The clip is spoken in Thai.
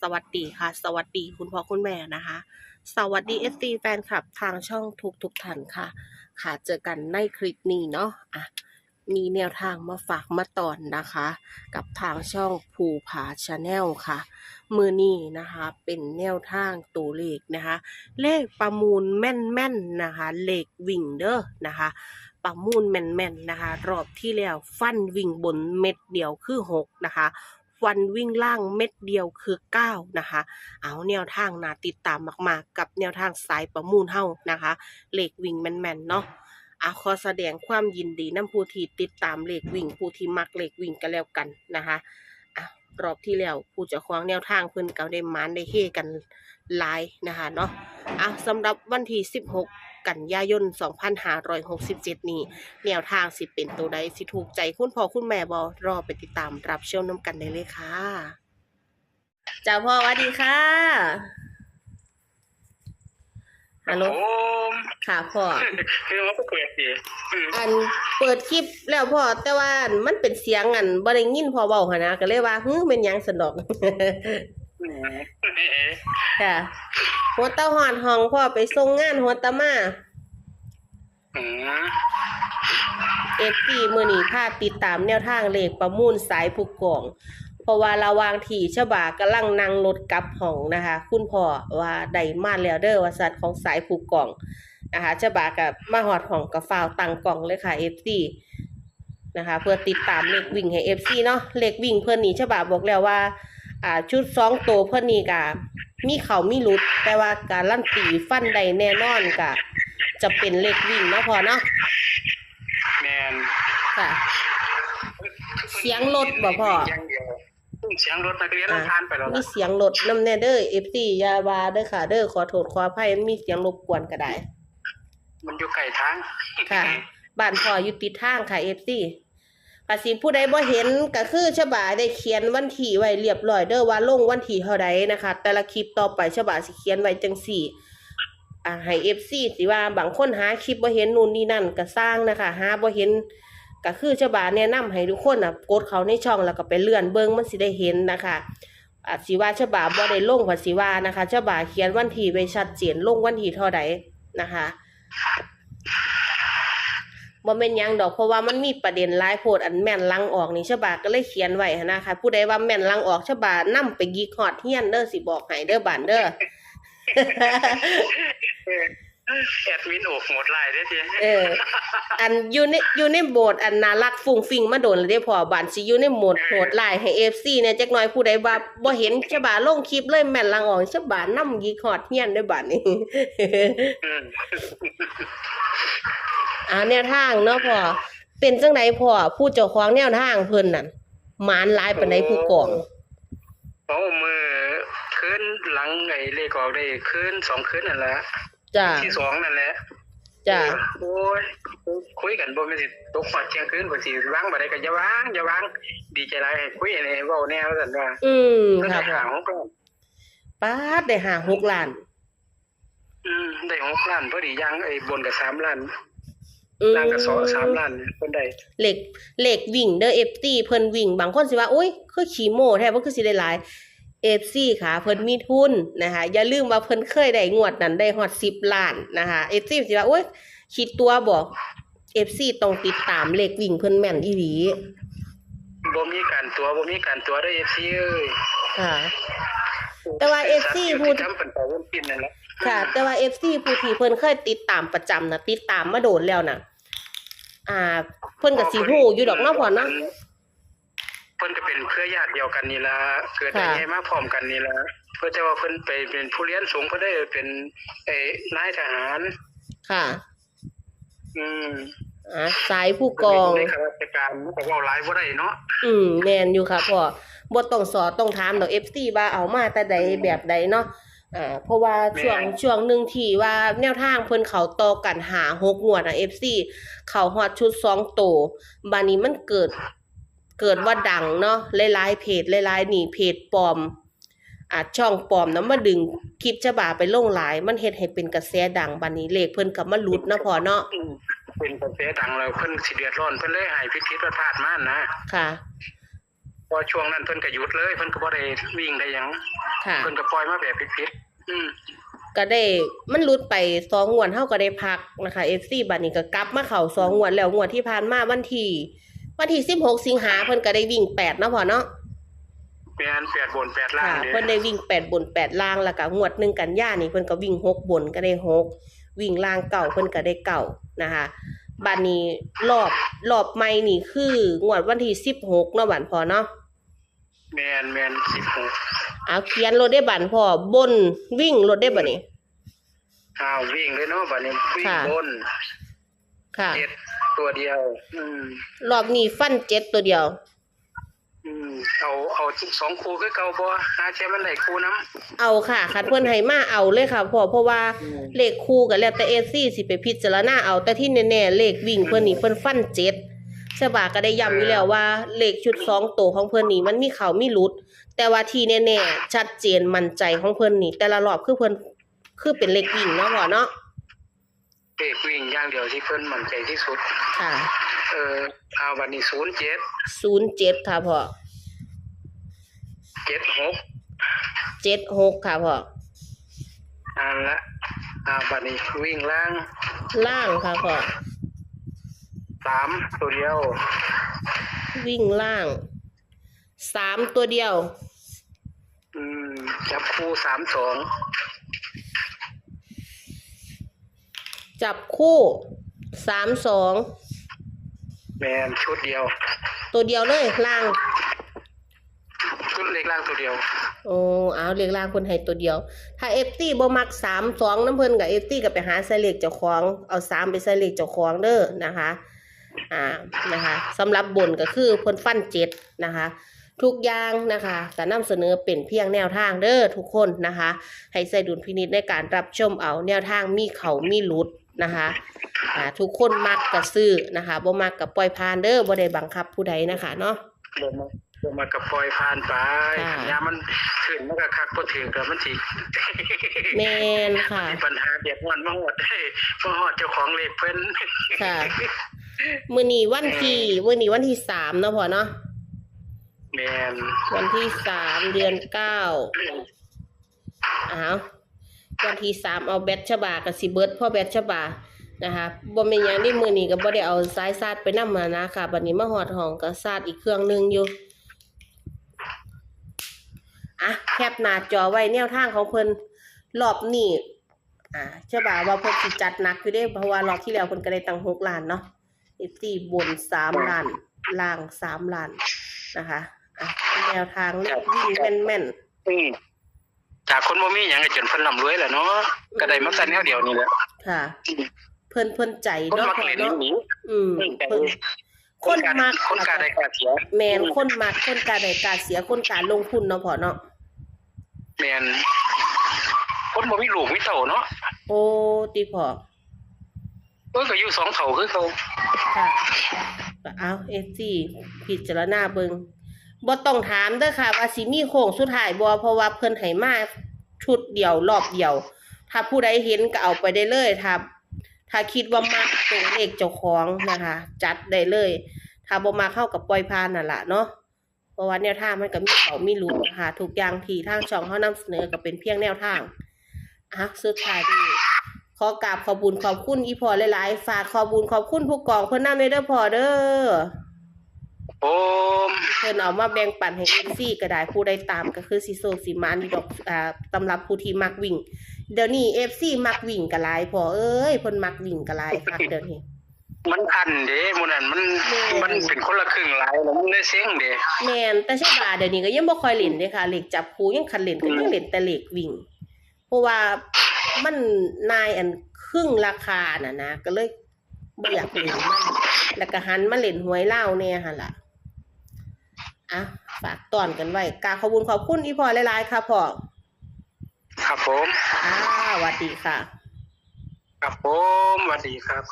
สวัสดีค่ะ สวัสดีคุณพ่อคุณแม่นะคะ สวัสดีเอฟซีแฟนคลับทางช่องทุกทุกท่านค่ะ ค่ะเจอกันในคลิปนี้เนาะอะมีแนวทางมาฝากมาตอนนะคะ กับทางช่องภูผาชาแนลค่ะ มือนี้นะคะเป็นแนวทางตัวเลขนะคะ เลขประมูลแม่นๆนะคะ เลขวิ่งเด้อนะคะ ประมูลแม่นๆนะคะ รอบที่แล้วฟันวิ่งบนเม็ดเดียวคือหกนะคะ วันวิ่งล่างเม็ดเดียวคือเก้านะคะ เอาแนวทางนาติดตามมากๆ กับแนวทางสายประมูลเฮานะคะเลขวิ่งแมนๆเนาะอาขอแสดงความยินดีน้ำผู้ที่ติดตามเลขวิ่งผู้ที่มักเลขวิ่งกันแล้วกันนะคะ รอบที่แล้วผู้เจะคว้าของแนวทางเพิ่นก็ได้มานได้เฮกันหลายนะคะเนาะอะสำหรับวันที่ 16กันยายน 2567 นี้แนวทางสิเป็นตัวใดสิถูกใจคุณพ่อคุณแม่บอรอไปติดตามรับเชมน้ำกันได้เลยค่ะจ้าพ่อสวัสดีค่ะ ฮัลโหลโอ้มค่ะพ่อ คือว่าก็เปิดดีอืมอันเปิดคลิปแล้วพ่อแต่ว่าอันมันเป็นเสียงอันบ่ได้ยินพ่อเว้าหนนะก็เลยว่าฮึเป็นหยังสนอกอืมค่ะหัวเต้าหอดห้องพ่อไปส่งงานหัวตะมาอืมเอฟซีมือนีพาติดตามแนวทางเลขประมูลสายผู้กองเพ ราะว่าระหวางที่ฉบากำลังนั่งรถกลับห้องนะคะ คุณพ่อว่าได้มาแล้วเด้อว่าสัตว์ของสายผู้กองนะคะฉบากับมาหอดห้องกับฟาวตังกล่องเลยค่ะเอฟซีนะคะเพื่อติดตามเลขวิ่งให้เอฟซีเนาะเลขวิ่งเพื่อนนี่ฉบาบอกแล้วว่าอ่าชุดสองตัวเพื่อนนี่กะมีเขามีหลุดแต่ว่าการลั่นตีฟันใดแน่นอนกะจะเป็นเลขวิ่งเนาะพอเนาะแมนค่ะ เสียงรถบ่พ่อ เสียงเดียวเสียงรถนักเรียนเราทานไปแล้วมีล่ะเสียงรถนำแน่เด้อ FC อยาบาเด้อค่ะ เด้อขอโทษขออภัยมันมีเสียงรบกวนก็ได้ มันอยู่ไกลทางค่ะ บ้านพ่ออยู่ติดทางค่ะ FC ภาษีผู้ใดบ่เห็นก็คือฉบาได้เขียนวันที่ไว้เรียบร้อยเด้อว่าลงวันที่เท่าใดนะคะ แต่ละคลิปต่อไปฉบาสิเขียนไว้จังสี่ อ่าให้ FC สิว่าบางคนหาคลิปบ่เห็นนู่นนี่นั่นก็สร้างนะคะ หาบ่เห็น ก็คือฉบาแนะนำให้ทุกคนน่ะกดเขาในช่องแล้วก็ไปเลื่อนเบิ่งมันสิได้เห็นนะคะอาจสิว่าฉบาบ่ได้ลงภาษีว่านะคะฉบาเขียนวันที่ไว้ชัดเจนลงวันที่เท่าใดนะคะบ่แม่นยังดอกเพราะว่ามันมีประเด็นหลายโพดอันแม่นลังออกนี่ฉบาก็เลยเขียนไว้นะคะ ผู้ใดว่าแม่นลังออกฉบานํไปยิกฮอดเฮียนเด้อสิบอกให้เด้อบานเด้อ แอดมินโอกหมดลายได้ทีเออ อันอยู่ในอยู่ในโหมดอันน่ารักฟุ้งฟิงมาโดนเลยเด้พอบานสิอยู่ในโหมดโหดลายให้ FC เนี่ยจักหน่อยผู้ใดว่าบ่เห็นฉบาลงคลิปเลยแม่นลังออกฉบานำยีคอดเฮียนได้บาดนี้อืมอ่าแนวทางเนาะพ่อเป็นจังไดพ่อผู้เจ้าของแนวทางเพิ่นน่ะหมานหลายปานใดผู้กองโอ้มือคืนหลังไอ้เลขออกได้คืนสองคืนนั่นแหละ จ้าที่สองนั่นแหละจ้าโอ้ยคุยกันบ่แม่นสิตกหอดเที่ยงคืนบ่สิวางบ่ได้ก็อย่าวางอย่าวางดีใจหลายให้คุยให้เว้าแนวซั่นว่าอืมก็คได้รับหาหกล้านป๊าดได้ห้าหกล้าน อืมได้หกล้านพอดียังไอ้บนกับสามล้านอืมล่างกับสองสามล้านเพิ่นได้เหล็กเหล็กวิ่งเด้อเอฟซีเพิ่นวิ่งบางคนสิว่าอุ้ยคือขี่โม่แท้บ่คือสิได้หลาย เอฟซีค่ะเพิ่นมีทุนนะคะอย่าลืมว่าเพิ่นเคยได้งวดนั้นได้ฮอด10ล้านนะคะเอฟซีสิว่าอุ้ยคิดตัวบอกเอฟซีต้องติดตามเหล็กวิ่งเพิ่นแม่นอีหลีบ่มีการตัวบ่มีการตัวได้ FC เอ้ยค่ะ แต่ว่า FC พูดทำเป็นไปวนปินนั่นแหละค่ะ แต่ว่าเอฟซีผู้ที่เพิ่นเคยติดตามประจำนะติดตามมาโดนแล้วน่ะ อ่า เพิ่นก็สิฮู้อยู่ดอกเนาะพ่อเนาะ เพิ่นก็เป็นเครือญาติเดียวกันนี่ล่ะเกิดได้ค่ะใหญ่มาพร้อมกันนี่ล่ะเพิ่นจะว่าเพิ่นไปเป็นผู้เรียนสูงเพิ่นได้เป็นไอ้นายทหาร ค่ะ อืมอ่าสายผู้กองเพิ่นเป็นข้าราชการมันก็เว้าหลายบ่ได้เนาะอืมแม่นอยู่ค่ะพ่อบ่ต้องสอต้องถามดอก FC ว่าเอามาแต่ใดแบบใดเนาะอ่าเพราะว่าช่วงช่วงหนึ่งที่ว่าแนวทางเพิ่นเขาต่อกันหาหกงวดอะ FC เขาฮอดชุดสองโตวบานี้มันเกิด เกิดว่าดังเนาะหลายๆเพจหลายๆนี่เพจปลอมอ่าช่องปลอมนำมาดึงคลิปฉบาไปลงหลาย มันเฮ็ดให้เป็นกระแสดังบานี้เลขเพิ่นก็มาหลุดเนาะพ่อเนาะอืมเป็นกระแสดังแล้วเพิ่นสิเดือดร้อนเพิ่นเลยให้พิธีประพาสมานะค่ะพอช่วงนั้นเพิ่นก็หยุดเลย เพิ่นก็บ่ได้วิ่งได้หยังค่ะเพิ่นก็ปล่อยมาแบบผิดๆอืมก็ได้มันหลุดไปสองงวดเท่าก็ได้พักนะคะเอฟซีบัดนี้ก็กลับมาเข่าสองงวดแล้วงวดที่ผ่านมาวันที่ วันที่สิบหกสิงหาเพิ่นก็ได้วิ่งแปดเนาะพ่อเนาะแม่นแปดบนแปดล่างค่ะเด้เพิ่นได้วิ่งแปดบนแปดล่างแล้วก็งวดหนึ่งกันยานี่เพิ่นก็วิ่งหกบนก็ได้หกวิ่งล่างเก่าเพิ่นก็ได้เก่านะคะบัดนี้รอบรอบใหม่นี่คืองวดวันที่สิบหกเนาะบัดพอเนาะแม่นแม่น16เอาเขียนรถได้บัดพอบนวิ่งรถได้บัดนี้อ้าววิ่งเลยเนาะบัดนี้วิ่งค่ะ บน ค่ะเจ็ดตัวเดียว อืม รอบนี้ฟันเจ็ดตัวเดียว อืม เอาเอาสองคู่คือเก่าบ่หาเช่มันได้คู่น้ำ เอาค่ะคันเพิ่นให้มาเอาเลยค่ะพ่อเพราะว่าอืม เลขคู่กันแล้วแต่เอซี่สิไปพิจารณาเอาแต่ที่แน่ๆเลขวิ่งเพิ่นนี่เพิ่นฟันเจ็ดใช่บาก็ได้ย้ำอยู่แล้วว่าเลขชุดสองตัวของเพิ่นนี่มันมีเขามีหลุด แต่ว่าที่แน่ๆชัดเจนมั่นใจของเพิ่นนี่แต่ละรอบคือเพิ่นคือเป็นเลขวิ่งเนาะพ่อเนาะ เด็กวิ่งอย่างเดียวที่เพิ่นมั่นใจที่สุด ค่ะเออเอาบัดนี้07ศูนย์เจ็ดค่ะพ่อ76เจ็ดหกค่ะพ่ออันละอ่าบัดนี้วิ่งล่างล่างค่ะพ่อสามตัวเดียววิ่งล่างสามตัวเดียว อืมจับคู่สามสอง จับคู่สามสองแมนชุดเดียว ตัวเดียวเลยล่าง ชุดเล็กล่างตัวเดียวโอ้เอาเรียกล่างคนให้ตัวเดียว ถ้าเอฟตีบ่มักสามสองน้ำเพิ่นกับเอฟตีก็ไปหาใส่เลขเจ้าของเอาสามไปใส่เลขเจ้าของเด้อนะคะ อ่านะคะสำหรับบนก็คือเพิ่นฟันเจ็ดนะคะทุกอย่างนะคะก็นำเสนอเป็นเพียงแนวทางเด้อทุกคนนะคะ ให้ใส่ดุลพินิจในการรับชมเอาแนวทางมีเขามีหลุด นะคะอ่าทุกคนมักก็ซื้อนะคะบ่มักก็ปล่อยผ่านเด้อบ่ได้บังคับผู้ใดนะคะเนาะ ลงมาลงมากับปล่อยผ่านไปค่ะ ยามมันถึงมันก็คักบ่ถึงก็มันสิแม่นค่ะ มีปัญหาเบียดมันมาหอดได้มาหอดเจ้าของเลขเพิ่นค่ะ มื้อนี้วันที่มื้อนี้วันที่สามเนาะพ่อเนาะแมนวันที่สามเดือนเก้าอ้าว วันที่สามเอาแบตฉบากับสิเบิร์ดพ่อแบตฉบานะคะบ่แม่นหยังได้มือนี้ก็บ่ได้เอาสายซาดไปนำมานะค่ะบัดนี้มาฮอดห้องก็ซาดอีกเครื่องหนึงอยู่อะแคปหน้าจอไว้แนวทางของเพิ่นรอบนี้อ่าฉบาว่าเพิ่นสิจัดหนักอยู่เด้เพราะว่ารอบที่แล้วเพิ่นก็ได้ตังค์6ล้านเนาะ14บน3ล้านล่าง3ล้านนะคะอะแนวทางเลขวิ่งแม่นอืม จากคนบ่มีหยังก็จนเพิ่นร่ำรวยแหละเนาะก็ได้มาใส่แนวเดียวนี่แหละๆค่ะ เพิ่นเพิ่นใจคนเนาะมักพ่อเล่นเนาะนี่อืมเพิ่นใจเพิ่นคนมักคนกล้าได้กล้าเสียแมนคนมักคนการได้การเสียคนการลงทุนเนาะพ่อเนาะแมนคนบ่มีลูกมีเต่าเนาะโอ้ติพ่อเออก็อยู่สองเท่าคือเขาค่ะก็เอาเอซีพิจารณาเบิง บ่ต้องถามเด้อค่ะ ว่าสิมีโค้งสุดท้ายบ่เพราะว่าเพิ่นให้มาชุดเดียวรอบเดียว ถ้าผู้ใดเห็นก็เอาไปได้เลยถ้าถ้าคิดว่ามักตรงเลขเจ้าของนะคะ จัดได้เลย ถ้าบ่มาเข้ากับปล่อยผ่านนั่นล่ะเนาะเพราะว่าแนวทางมันก็มีเขามีหลุดนะคะทุกอย่างที่ทางช่องเขานำเสนอก็เป็นเพียงแนวทางอะสุดท้ายนี่ขอกราบขอบุญขอบคุณอีพอหลายๆฝากขอบุญขอบคุณผู้กองเพิ่นนำเด้อพอเด้อ โอมเพิ่นเอามาแบ่งปันให้เอฟซีก็ได้ผู้ใดตามก็คือสิโซกสิมานอยู่ดอกอ่าตำรับผู้ที่มักวิ่ง เดี๋ยวนี้เอฟซีมักวิ่งก็หลายพอเอ้ยเพิ่นมักวิ่งก็หลายคักเดี๋ยวนี้ มันอันเด้หมื้อนั้นมันแม่ มันเป็นคนละครึ่งหลายแล้วมันได้เซ็งเด้แม่นแต่ใช่บาเดี๋ยวนี้ก็ยังบ่ค่อยเล่นเด้ค่ะเหล็กจับคูยังคันเล่นก็ยังเล่นแต่เหล็กวิ่ง เพราะว่ามันนายอันครึ่งราคาน่ะนะก็เลยบ่อยากเล่นมันแล้วก็หันมาเล่นหวยเล่าวแน่หั่นล่ะ อะฝากตอนกันไว้กราบขอบคุณขอบคุณอีพ่อหลายๆค่ะพ่อครับผมอ่าสวัสดีค่ะ ครับผมสวัสดีครับ